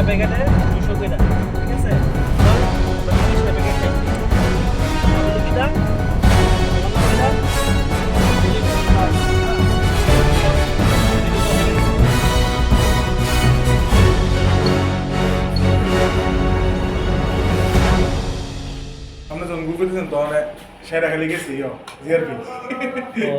একটা প্যাকেটে দুশো করে ঠিক আছে? তো আমরা তিরিশটা প্যাকেট খাইছি আমাদের কিটা আমরা যখন গ্রুপে দিয়েছেন তখন সেটা খালি গেছি জিআরপি ও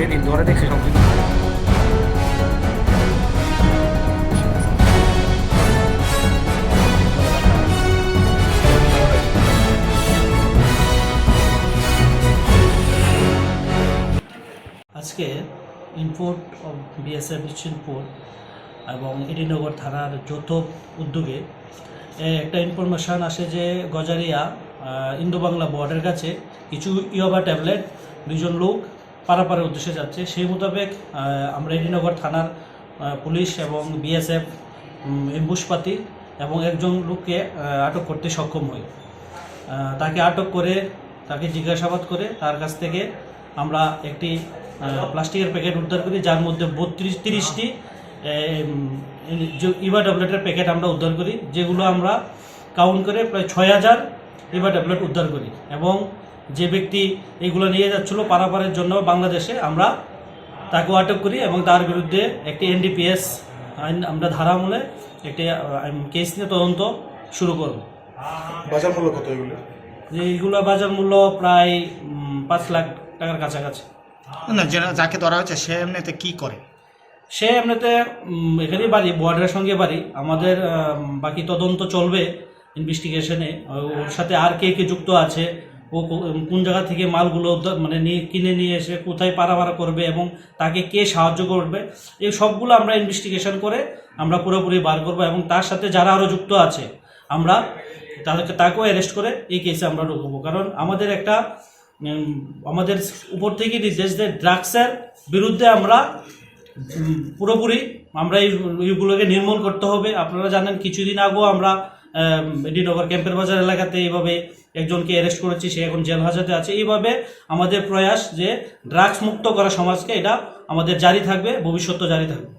ঘুরে দেন থানা নিউজ ধরতে শুরু করছি যেদিন ধরে দেখছি সব কিছু। আজকে ইম্পোর্ট অফ বিএসএফ ইম্পোর্ট এবং এডিনগর থানার যৌথ উদ্যোগে একটা ইনফরমেশান আসে যে গজারিয়া ইন্দো বাংলা বর্ডারের কাছে কিছু ইয়োবা ট্যাবলেট দুজন লোক পারাপারের উদ্দেশ্যে যাচ্ছে। সেই মোতাবেক আমরা এডিনগর থানার পুলিশ এবং বিএসএফ এম্বুশপাতি এবং একজন লোককে আটক করতে সক্ষম হই। তাকে আটক করে, তাকে জিজ্ঞাসাবাদ করে তার কাছ থেকে আমরা একটি প্লাস্টিকের প্যাকেট উদ্ধার করি, যার মধ্যে বত্রিশ, তিরিশটি ইভা ট্যাবলেটের প্যাকেট আমরা উদ্ধার করি, যেগুলো আমরা কাউন্ট করে প্রায় ছয় হাজার ইভা ট্যাবলেট উদ্ধার করি এবং যে ব্যক্তি এগুলো নিয়ে যাচ্ছিল পারাপারের জন্য বাংলাদেশে আমরা তাকে আটক করি এবং তার বিরুদ্ধে একটি এনডিপিএস আইন আমরা ধারা আমলে একটি কেস নিয়ে তদন্ত শুরু করব। বাজার মূল্য কত এগুলো? যে এইগুলো বাজার মূল্য প্রায় পাঁচ লাখ টাকার কাছাকাছি। না যাকে ধরা হয়েছে সে এমনিতে কি করে? সে এমনিতে উম, এখানেই বাড়ি বর্ডারের সঙ্গে বাড়ি। আমাদের বাকি তদন্ত চলবে ইনভেস্টিগেশনে। ওর সাথে আর কে কে যুক্ত আছে ও কোন জায়গা থেকে মালগুলো মানে নিয়ে, কিনে নিয়ে এসে কোথায় পারাপারা করবে এবং তাকে কে সাহায্য করবে, এই সবগুলো আমরা ইনভেস্টিগেশন করে আমরা পুরোপুরি বার করব এবং তার সাথে যারা আরও যুক্ত আছে, আমরা তাদেরকে, তাকেও অ্যারেস্ট করে এই কেসে আমরা ঢুকবো। কারণ আমাদের একটা আমাদের উপর থেকে নির্দেশ দেয় ড্রাগসের বিরুদ্ধে আমরা পুরোপুরি আমরা এই, এইগুলোকে নির্মূল করতে হবে। আপনারা জানেন কিছুদিন আগেও আমরা এডিনগর ক্যাম্পের বাজার এলাকাতে এইভাবে একজনকে অ্যারেস্ট করেছি, সে এখন জেল হাজতে আছে। এইভাবে আমাদের প্রয়াস যে ড্রাগস মুক্ত করা সমাজকে এটা আমাদের জারি থাকবে, ভবিষ্যৎ জারি থাকবে।